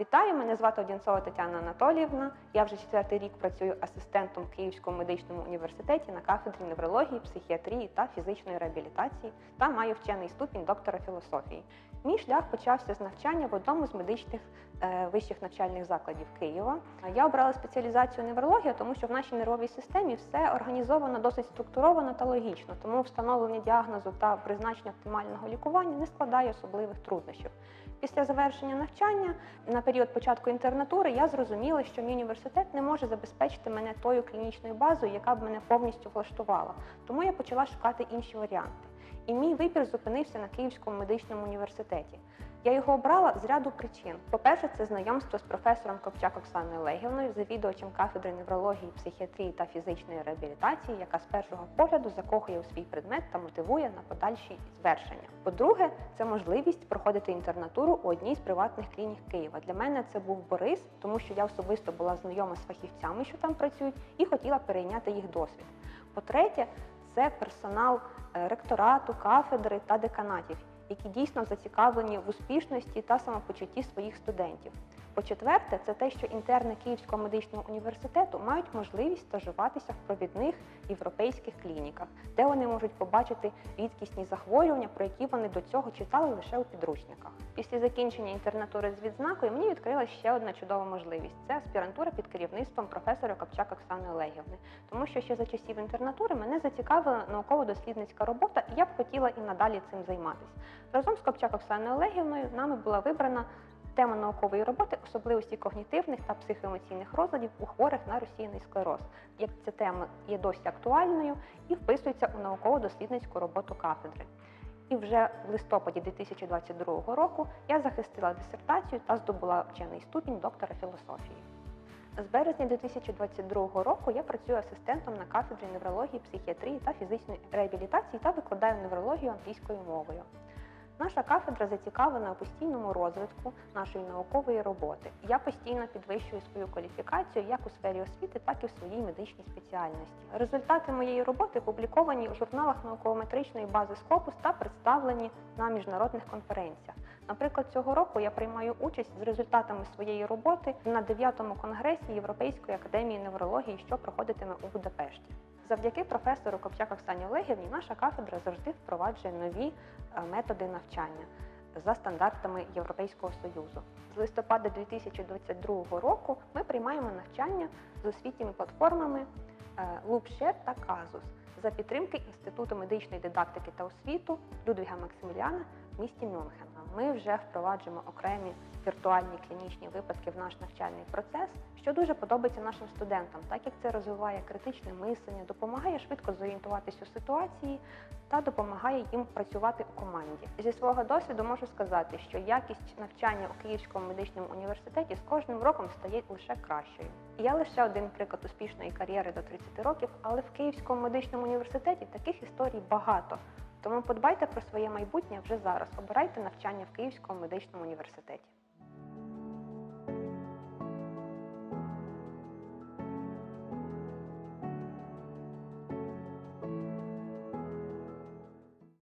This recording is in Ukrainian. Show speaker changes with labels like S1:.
S1: Вітаю, мене звати Одінцова Тетяна Анатоліївна. Я вже четвертий рік працюю асистентом в Київському медичному університеті на кафедрі неврології, психіатрії та фізичної реабілітації та маю вчений ступінь доктора філософії. Мій шлях почався з навчання в одному з медичних е, вищих навчальних закладів Києва. Я обрала спеціалізацію неврологія, тому що в нашій нервовій системі все організовано досить структуровано та логічно, тому встановлення діагнозу та призначення оптимального лікування не складає особливих труднощів. Після завершення навчання на період початку інтернатури я зрозуміла, що мій університет не може забезпечити мене тою клінічною базою, яка б мене повністю влаштувала. Тому я почала шукати інші варіанти. І мій вибір зупинився на Київському медичному університеті. Я його обрала з ряду причин. По-перше, це знайомство з професором Копчак Оксаною Олегівною, завідувачем кафедри неврології, психіатрії та фізичної реабілітації, яка з першого погляду закохує у свій предмет та мотивує на подальші звершення. По-друге, це можливість проходити інтернатуру у одній з приватних клінік Києва. Для мене це був Борис, тому що я особисто була знайома з фахівцями, що там працюють, і хотіла перейняти їх досвід. По-третє, це персонал е, ректорату, кафедри та деканатів, які дійсно зацікавлені в успішності та самопочутті своїх студентів. По-четверте, це те, що інтерни Київського медичного університету мають можливість стажуватися в провідних європейських клініках, де вони можуть побачити рідкісні захворювання, про які вони до цього читали лише у підручниках. Після закінчення інтернатури з відзнакою мені відкрилася ще одна чудова можливість це аспірантура під керівництвом професора Копчак Оксани Олегівни. Тому що ще за часів інтернатури мене зацікавила науково-дослідницька робота, і я б хотіла і надалі цим займатися. Разом з Копчак Оксаною Олегівною нами була вибрана Тема наукової роботи особливості когнітивних та психоемоційних розладів у хворих на розсіяний склероз. Як ця тема є досі актуальною і вписується у науково-дослідницьку роботу кафедри. І вже в листопаді 2022 року я захистила дисертацію та здобула вчений ступінь доктора філософії. З березня 2022 року я працюю асистентом на кафедрі неврології, психіатрії та фізичної реабілітації та викладаю неврологію англійською мовою. Наша кафедра зацікавлена у постійному розвитку нашої наукової роботи. Я постійно підвищую свою кваліфікацію як у сфері освіти, так і в своїй медичній спеціальності. Результати моєї роботи опубліковані у журналах науково-метричної бази Scopus та представлені на міжнародних конференціях. Наприклад, цього року я приймаю участь з результатами своєї роботи на 9-му конгресі Європейської академії неврології, що проходитиме у Будапешті. Завдяки професору Копчак Оксані Олегівні наша кафедра завжди впроваджує нові е, методи навчання за стандартами Європейського Союзу. З листопада 2022 року ми приймаємо навчання з освітніми платформами Лупшет та Казус за підтримки Інституту медичної дидактики та освіту Людвіга Максиміліана в місті Мюнхен. Ми вже впроваджуємо окремі віртуальні клінічні випадки в наш навчальний процес, що дуже подобається нашим студентам, так як це розвиває критичне мислення, допомагає швидко зорієнтуватись у ситуації та допомагає їм працювати у команді. Зі свого досвіду можу сказати, що якість навчання у Київському медичному університеті з кожним роком стає лише кращою. Я лише один приклад успішної кар'єри до 30 років, але в Київському медичному університеті таких історій багато. Тому подбайте про своє майбутнє вже зараз. Обирайте навчання в Київському медичному університеті.